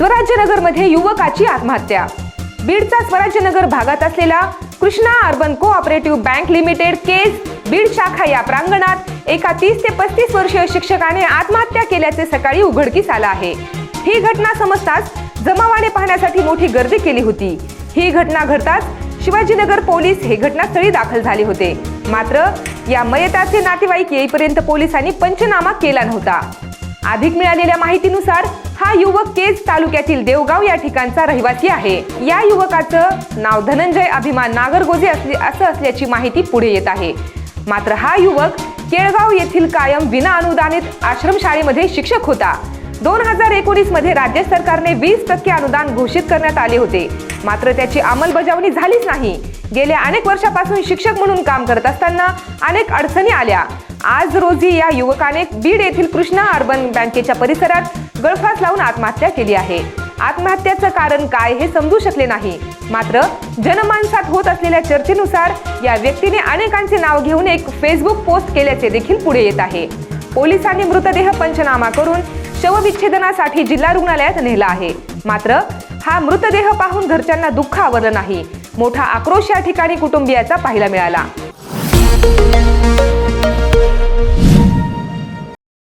स्वराज्यनगरमध्ये युवकाची आत्महत्या. बीडचा स्वराज्यनगर भागात असलेला Krishna urban cooperative bank limited केस बीड शाखा या प्रांगणात एका तीस ते पस्तीस वर्षीय शिक्षकाने आत्महत्या केल्याचे सकाळी उघडकीस आलं आहे. ही घटना समजताच जमावाने पाहण्यासाठी मोठी गर्दी केली होती. ही घटना घडताच शिवाजीनगर पोलीस हे घटनास्थळी दाखल झाले होते. मात्र या मयताचे नातेवाईक येईपर्यंत पोलिसांनी पंचनामा केला नव्हता. अधिक मिळालेल्या माहितीनुसार हा युवक केज तालुक्यातील देवगाव या ठिकाणचा रहिवासी आहे. या युवकाचं नाव धनंजय अभिमान नागरगोजे असले असं असल्याची माहिती पुढे येत आहे. मात्र हा युवक केळगाव येथील कायम विना अनुदानित आश्रमशाळेमध्ये शिक्षक होता. दोन हजार एकोणीसमध्ये राज्य सरकारने वीस टक्के अनुदान घोषित करण्यात आले होते. मात्र त्याची अंमलबजावणी झालीच नाही. गेल्या अनेक वर्षापासून शिक्षक म्हणून काम करत असताना अनेक अडचणी आल्या. आज रोजी या युवकाने बीड येथील कृष्णा अर्बन बँकेच्या परिसरात गळफास लावून आत्महत्या केली आहे. आत्महत्याचं कारण काय हे समजू शकले नाही. मात्र जनमानसात होत असलेल्या चर्चेनुसार या व्यक्तीने अनेकांचे नाव घेऊन एक फेसबुक पोस्ट केल्याचे देखील पुढे येत आहे. पोलिसांनी मृतदेह पंचनामा करून शवविच्छेदनासाठी जिल्हा रुग्णालयात नेला आहे. मात्र हा मृतदेह पाहून घरच्यांना दुःख आवरलं नाही. मोठा आक्रोश या ठिकाणी कुटुंबियाचा पाहायला मिळाला.